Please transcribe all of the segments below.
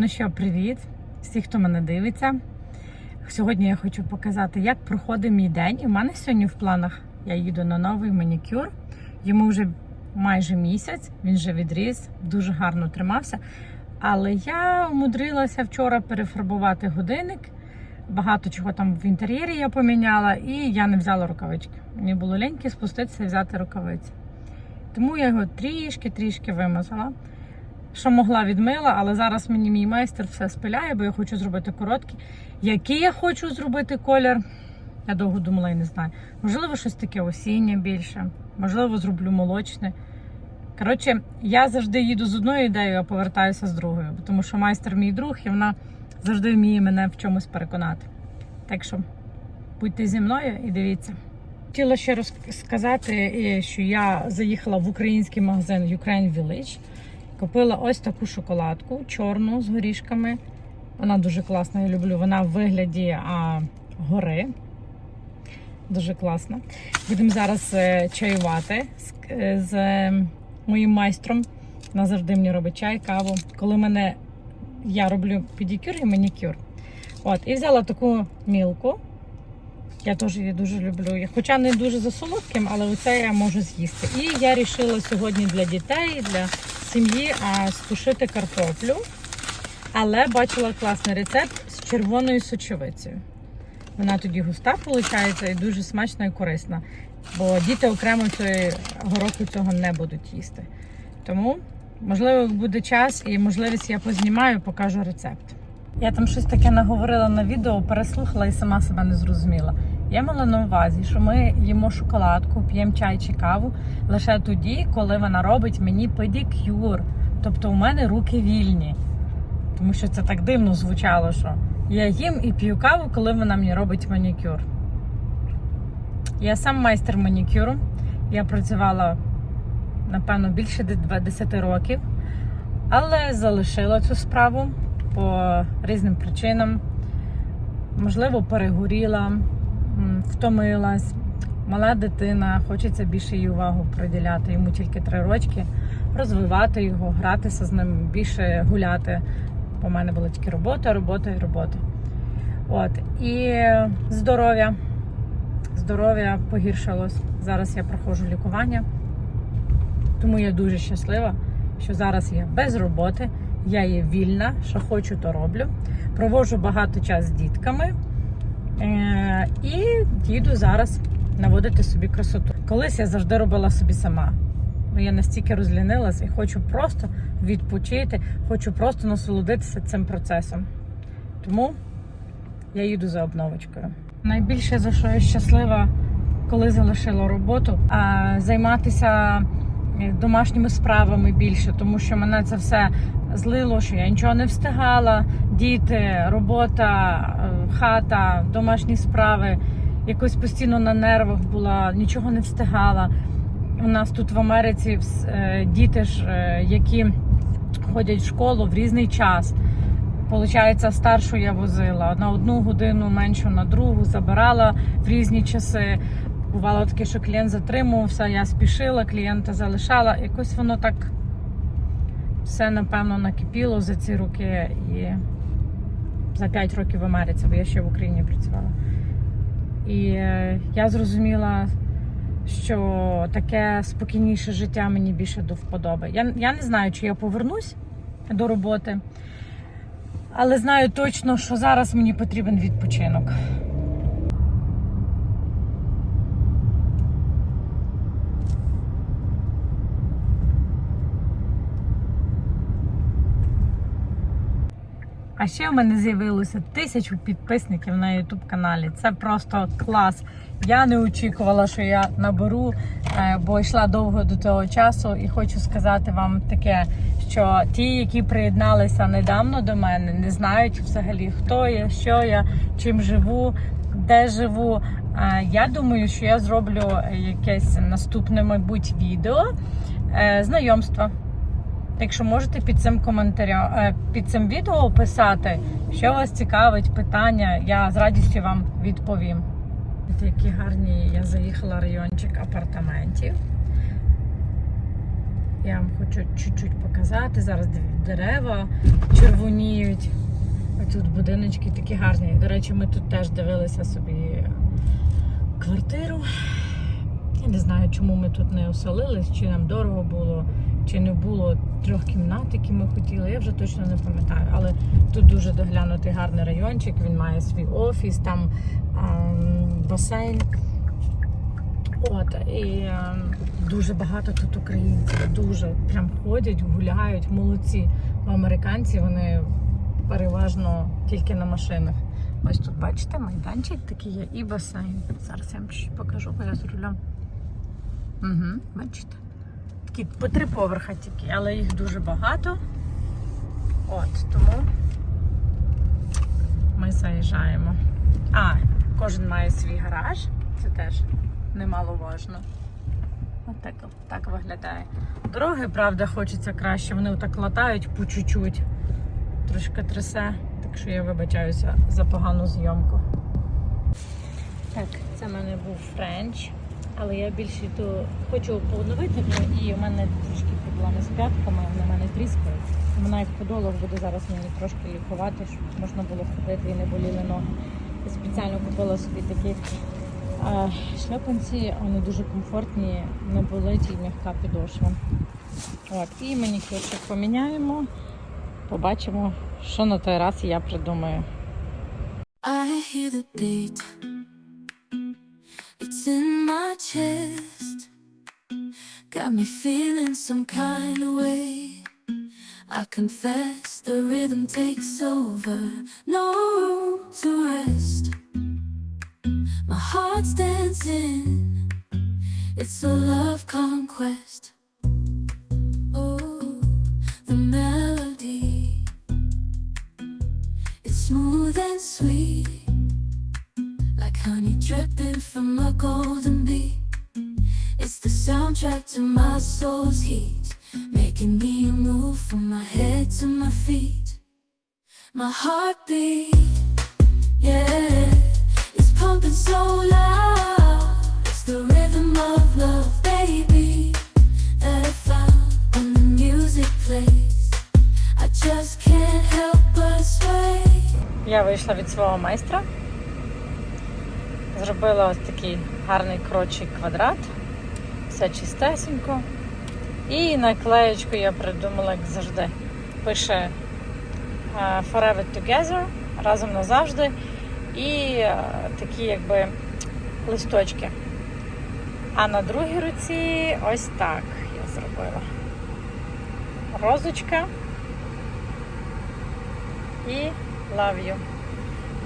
Ну що, привіт всі, хто мене дивиться. Сьогодні я хочу показати, як проходить мій день. І в мене сьогодні в планах я їду на новий манікюр. Йому вже майже місяць, він вже відріс, дуже гарно тримався. Але я умудрилася вчора перефарбувати годинник. Багато чого там в інтер'єрі я поміняла, і я не взяла рукавички. Мені було ліньки спуститися і взяти рукавиці. Тому я його трішки-трішки вимазала. Що могла відмила, але зараз мені мій майстер все спиляє, бо я хочу зробити короткі. Який я хочу зробити колір? Я довго думала і не знаю. Можливо, щось таке осіннє більше, можливо, зроблю молочне. Коротше, я завжди їду з одною ідеєю, а повертаюся з другою, тому що майстер мій друг, і вона завжди вміє мене в чомусь переконати. Так що будьте зі мною і дивіться. Хотіла ще розказати, що я заїхала в український магазин Ukraine Village. Купила ось таку шоколадку, чорну з горішками. Вона дуже класна, я люблю. Вона в вигляді а, гори. Дуже класна. Будемо зараз е, чаювати з, е, з е, моїм майстром. Вона завжди мені робить чай, каву. Коли мене я роблю педикюр і манікюр. От, і взяла таку мілку. Я теж її дуже люблю. Хоча не дуже за солодким, але оце я можу з'їсти. І я вирішила сьогодні для дітей, для сім'ї а, стушити картоплю. Але бачила класний рецепт з червоною сочевицею. Вона тоді густа, виходить, і дуже смачна і корисна. Бо діти окремо цієї гороху цього не будуть їсти. Тому, можливо, буде час і можливість я познімаю, покажу рецепт. Я там щось таке наговорила на відео, переслухала і сама себе не зрозуміла. Я мала на увазі, що ми їмо шоколадку, п'ємо чай чи каву лише тоді, коли вона робить мені педикюр. Тобто у мене руки вільні. Тому що це так дивно звучало, що я їм і п'ю каву, коли вона мені робить манікюр. Я сам майстер манікюру. Я працювала, напевно, більше 10 років, але залишила цю справу по різним причинам. Можливо, перегоріла, втомилась. Мала дитина, хочеться більше її увагу приділяти. Йому тільки три рочки, розвивати його, гратися з ним, більше гуляти. У мене була тільки робота, робота і робота. От. І здоров'я. Здоров'я погіршилось. Зараз я проходжу лікування, тому я дуже щаслива, що зараз я без роботи. Я є вільна, що хочу, то роблю. Проводжу багато часу з дітками і їду зараз наводити собі красоту. Колись я завжди робила собі сама. Я настільки розлінилась і хочу просто відпочити, хочу просто насолодитися цим процесом. Тому я їду за обновочкою. Найбільше за що я щаслива, коли залишила роботу, а займатися домашніми справами більше, тому що мене це все злило, що я нічого не встигала. Діти, робота, хата, домашні справи. Якось постійно на нервах була, нічого не встигала. У нас тут в Америці діти ж, які ходять в школу в різний час. Получається, старшу я возила на одну годину, меншу на другу, забирала в різні часи. Бувало таке, що клієнт затримувався, я спішила, клієнта залишала. Якось воно так все, напевно, накипіло за ці роки і за 5 років в Америці, бо я ще в Україні працювала. І я зрозуміла, що таке спокійніше життя мені більше до вподоби. Я, я не знаю, чи я повернусь до роботи, але знаю точно, що зараз мені потрібен відпочинок. А ще в мене з'явилося тисячу підписників на YouTube каналі. Це просто клас. Я не очікувала, що я наберу, бо йшла довго до того часу, і хочу сказати вам таке, що ті, які приєдналися недавно до мене, не знають взагалі, хто я, що я, чим живу, де живу. Я думаю, що я зроблю якесь наступне, мабуть, відео знайомства. Якщо можете під цим коментарем, під цим відео описати, що вас цікавить, питання, я з радістю вам відповім. Які гарні я заїхала райончик апартаментів. Я вам хочу чуть-чуть показати. Зараз дерева червоніють. А тут будиночки такі гарні. До речі, ми тут теж дивилися собі квартиру. Я не знаю, чому ми тут не оселились, чи нам дорого було, чи не було трьох кімнат, які ми хотіли. Я вже точно не пам'ятаю. Але тут дуже доглянутий гарний райончик. Він має свій офіс, там ем, басейн. От і ем, дуже багато тут українців. Дуже прям ходять, гуляють, молодці. Американці вони переважно тільки на машинах. Ось тут бачите, майданчик такий є і басейн. Зараз я вам покажу, бо я з рулем. Угу, бачите? Такі по три поверха тільки, але їх дуже багато. От, тому ми заїжджаємо. А, кожен має свій гараж. Це теж немаловажно. От так, так виглядає. Дороги, правда, хочеться краще. Вони отак латають по чуть-чуть. Трошки трясе, так що я вибачаюся за погану зйомку. Так, це в мене був френч, але я більше йду, хочу поновити і в мене трішки проблеми з п'ятками, вони мене тріскають. Вона як подолог буде зараз мені трошки лікувати, щоб можна було ходити і не боліли ноги. Я спеціально купила собі такі а, шльопанці, вони дуже комфортні, не болить і м'яка підошва. От, і манікюрчик поміняємо, побачимо, що на той раз я придумаю. I hear the beat. Chest. Got me feeling some kind of way. I confess the rhythm takes over. No room to rest. My heart's dancing. It's a love conquest. Oh, the melody. It's smooth and sweet, like honey dripping from a golden bee. It's the soundtrack to my soul's heat, making me move from my head to my feet. My heartbeat, yeah, it's pumping so loud. It's the rhythm of love, baby, that I found when the music plays. I just can't help but sway. Я вийшла від свого майстра, Зробила ось такий гарний крочий квадрат, все чистесенько. І наклеєчку я придумала, як завжди. Пише е, Forever Together разом назавжди. І е, такі якби листочки. А на другій руці ось так я зробила. Розочка і love you.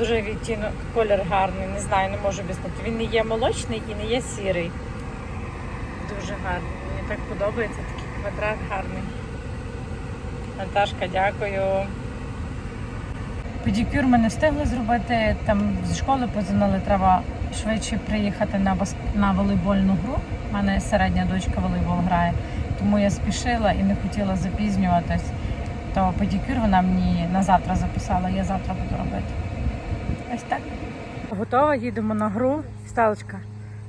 Дуже відтінок, колір гарний, не знаю, не можу об'яснити. Він не є молочний і не є сірий. Дуже гарний. Мені так подобається такий квадрат гарний. Наташка, дякую. Педикюр ми не встигли зробити. Там зі школи позвонили, треба швидше приїхати на, бас... на волейбольну гру. У мене середня дочка волейбол грає, тому я спішила і не хотіла запізнюватись. То педикюр вона мені на завтра записала, я завтра буду робити. Ось так. Готова, їдемо на гру. Сталочка,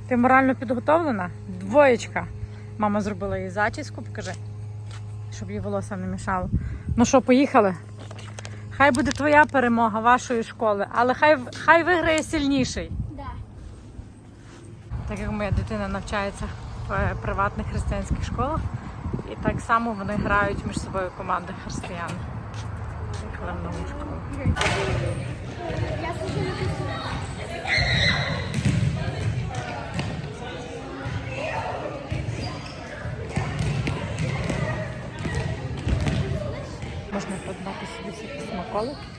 ти морально підготовлена? Двоєчка. Мама зробила їй зачіску, покажи, щоб їй волосся не мішало. Ну що, поїхали? Хай буде твоя перемога вашої школи, але хай, хай виграє сильніший. Да. Так як моя дитина навчається в е, приватних християнських школах, і так само вони грають між собою команди християн. Поїхали в нову школу. Можна подбати собі всякі смаколики.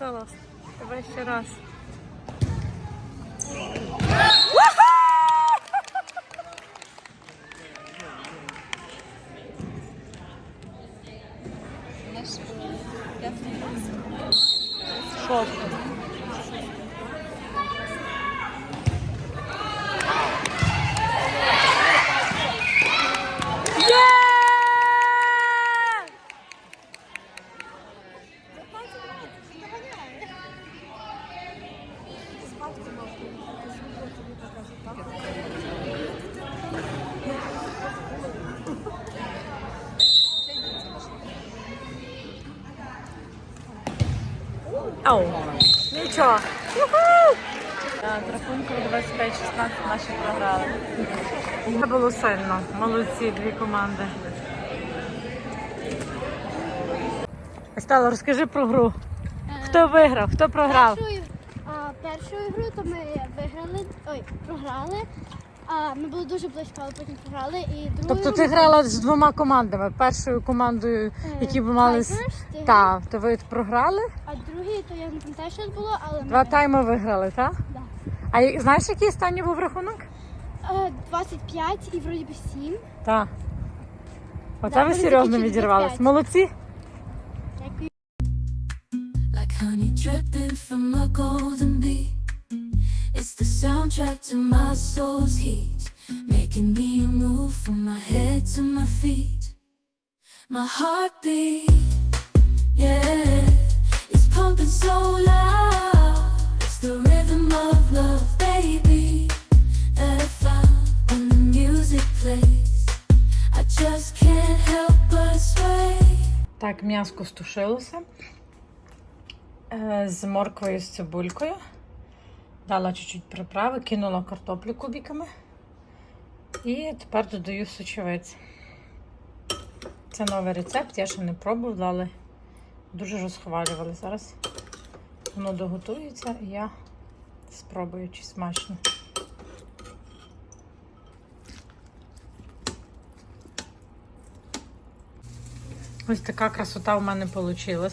Стелас, давай ще раз. Шок. Ау, нічого. З рахунку 25-16 наші програли. Це було сильно. Молодці, дві команди. Стала, розкажи про гру. Хто виграв, хто програв? Першою, а, першою гру то ми виграли, ой, програли. А, ми були дуже близько, але потім програли. І другою Тобто ти грала з двома командами. Першою командою, е, які б мали. Tigers, ти Так, то ви програли? Другий, то я не пам'ятаю, що було, але Два виграли. тайми виграли, так? Да. А і- знаєш, який останній був рахунок? Е, 25 і вроді би 7. Так. Оце Да, ви ми серйозно закінчили відірвались. 25. Молодці. Дякую. like honey dripping from a golden bee. It's the soundtrack to my soul's heat, making me move from my head to my feet. My heartbeat, yeah, Так, м'яско стушилося Е, з морквою з цибулькою. Дала чуть-чуть приправи, кинула картоплю кубиками. І тепер додаю сочевиць. Це новий рецепт, я ще не пробувала, але дуже розхвалювали. Зараз воно доготується і я спробую, чи смачно. Ось така красота у мене вийшла.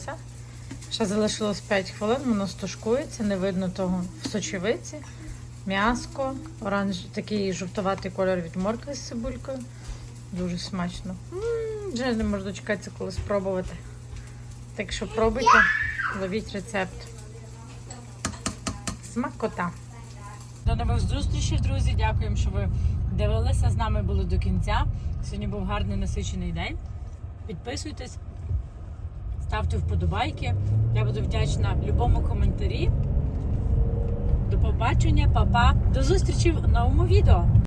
Ще залишилось 5 хвилин, воно стушкується, не видно того в сочевиці. М'яско, оранж, такий жовтуватий кольор від моркви з цибулькою. Дуже смачно. М, Вже не можу дочекатися, коли спробувати. Так що пробуйте, ловіть рецепт. Смакота. До нових зустрічей, друзі. Дякуємо, що ви дивилися. З нами були до кінця. Сьогодні був гарний насичений день. Підписуйтесь, ставте вподобайки. Я буду вдячна любому коментарі. До побачення, па-па. До зустрічі в новому відео.